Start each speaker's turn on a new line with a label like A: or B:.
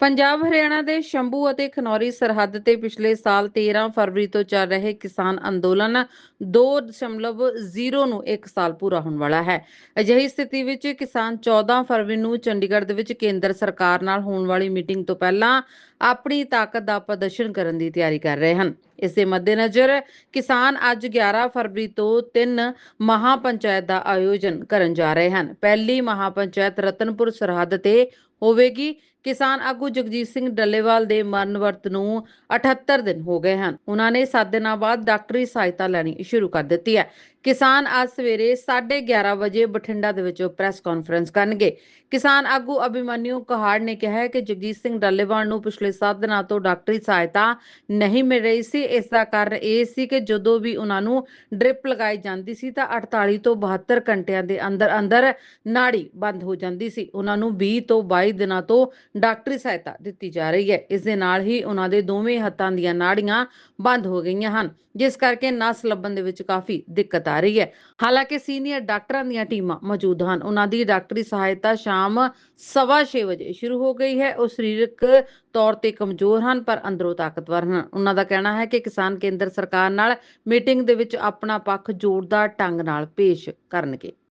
A: ਪੰਜਾਬ, ਹਰਿਆਣਾ ਦੇ ਸ਼ੰਭੂ ਅਤੇ ਖਨੌਰੀ ਸਰਹੱਦ ਤੇ ਪਿਛਲੇ ਸਾਲ 13 ਫਰਵਰੀ ਤੋਂ ਚੱਲ ਰਹੇ ਕਿਸਾਨ ਅੰਦੋਲਨ 2.0 ਨੂੰ 1 ਸਾਲ ਪੂਰਾ ਹੋਣ ਵਾਲਾ ਹੈ। ਅਜਿਹੀ ਸਥਿਤੀ ਵਿੱਚ ਕਿਸਾਨ 14 ਫਰਵਰੀ ਨੂੰ ਚੰਡੀਗੜ੍ਹ ਦੇ ਵਿੱਚ ਕੇਂਦਰ ਸਰਕਾਰ ਨਾਲ ਹੋਣ ਵਾਲੀ ਮੀਟਿੰਗ ਤੋਂ ਪਹਿਲਾਂ ਆਪਣੀ ਤਾਕਤ ਦਾ ਪ੍ਰਦਰਸ਼ਨ ਕਰਨ ਦੀ ਤਿਆਰੀ ਕਰ ਰਹੇ ਹਨ। ਇਸ ਦੇ ਮੱਦੇਨਜ਼ਰ ਕਿਸਾਨ ਅੱਜ 11 ਫਰਵਰੀ ਤੋਂ ਤਿੰਨ ਮਹਾਪੰਚਾਇਤ ਦਾ ਆਯੋਜਨ ਕਰਨ ਜਾ ਰਹੇ ਹਨ। ਪਹਿਲੀ ਮਹਾਪੰਚਾਇਤ ਰਤਨਪੁਰ ਸਰਹੱਦ ਤੇ ਹੋਵੇਗੀ। ਕਿਸਾਨ ਆਗੂ ਜਗਜੀਤ ਸਿੰਘ ਡੱਲੇਵਾਲ ਦੇ ਮਰਨ ਵਰਤ ਨੂੰ 78 ਦਿਨ ਹੋ ਗਏ ਹਨ। ਉਹਨਾਂ ਨੇ 7 ਦਿਨਾਂ ਬਾਅਦ ਡਾਕਟਰੀ ਸਹਾਇਤਾ ਲੈਣੀ ਸ਼ੁਰੂ ਕਰ ਦਿੱਤੀ ਹੈ। ਕਿਸਾਨ ਅੱਜ ਸਵੇਰੇ 11:30 ਵਜੇ ਬਠਿੰਡਾ ਦੇ ਵਿੱਚ ਪ੍ਰੈਸ ਕਾਨਫਰੰਸ ਕਰਨਗੇ। ਕਿਸਾਨ ਆਗੂ ਅਭਿਮਨਿਊ ਕਹਾੜ ਨੇ ਕਿਹਾ ਹੈ ਕਿ ਜਗਜੀਤ ਸਿੰਘ ਡੱਲੇਵਾਲ ਨੂੰ ਪਿਛਲੇ 7 ਦਿਨਾਂ ਤੋਂ ਡਾਕਟਰੀ ਸਹਾਇਤਾ ਨਹੀਂ ਮਿਲ ਰਹੀ ਸੀ। ਇਸ ਦਾ ਕਾਰਨ ਇਹ ਸੀ ਕਿ ਜਦੋਂ ਵੀ ਉਹਨਾਂ ਨੂੰ ਡ੍ਰਿਪ ਲਗਾਈ ਜਾਂਦੀ ਸੀ ਤਾਂ 48 ਤੋਂ 72 ਘੰਟਿਆਂ ਦੇ ਅੰਦਰ ਅੰਦਰ ਨਾੜੀ ਬੰਦ ਹੋ ਜਾਂਦੀ ਸੀ। ਉਹਨਾਂ ਨੂੰ 20 ਤੋਂ 22 ਦਿਨਾਂ ਤੋਂ ਡਾਕਟਰੀ ਸਹਾਇਤਾ ਦਿੱਤੀ ਜਾ ਰਹੀ ਹੈ। ਇਸ ਦੇ ਨਾਲ ਹੀ ਉਹਨਾਂ ਦੇ ਦੋਵੇਂ ਹੱਥਾਂ ਦੀਆਂ ਨਾੜੀਆਂ ਬੰਦ ਹੋ ਗਈਆਂ ਹਨ, ਜਿਸ ਕਰਕੇ ਨਸ ਲੱਭਣ ਦੇ ਵਿੱਚ ਕਾਫੀ ਦਿੱਕਤ ਆ ਰਹੀ ਹੈ। ਹਾਲਾਂਕਿ ਸੀਨੀਅਰ ਡਾਕਟਰਾਂ ਦੀਆਂ ਟੀਮਾਂ ਮੌਜੂਦ ਹਨ। ਉਹਨਾਂ ਦੀ ਡਾਕਟਰੀ ਸਹਾਇਤਾ ਸ਼ਾਮ 6:30 ਵਜੇ ਸ਼ੁਰੂ ਹੋ ਗਈ ਹੈ। ਉਹ ਸਰੀਰਕ ਤੌਰ ਤੇ ਕਮਜ਼ੋਰ ਹਨ, ਪਰ ਅੰਦਰੋਂ ਤਾਕਤਵਰ ਹਨ। ਉਹਨਾਂ ਦਾ ਕਹਿਣਾ ਹੈ ਕਿ ਕਿਸਾਨ ਕੇਂਦਰ ਸਰਕਾਰ ਨਾਲ ਮੀਟਿੰਗ ਦੇ ਵਿੱਚ ਆਪਣਾ ਪੱਖ ਜ਼ੋਰਦਾਰ ਢੰਗ ਨਾਲ ਪੇਸ਼ ਕਰਨਗੇ।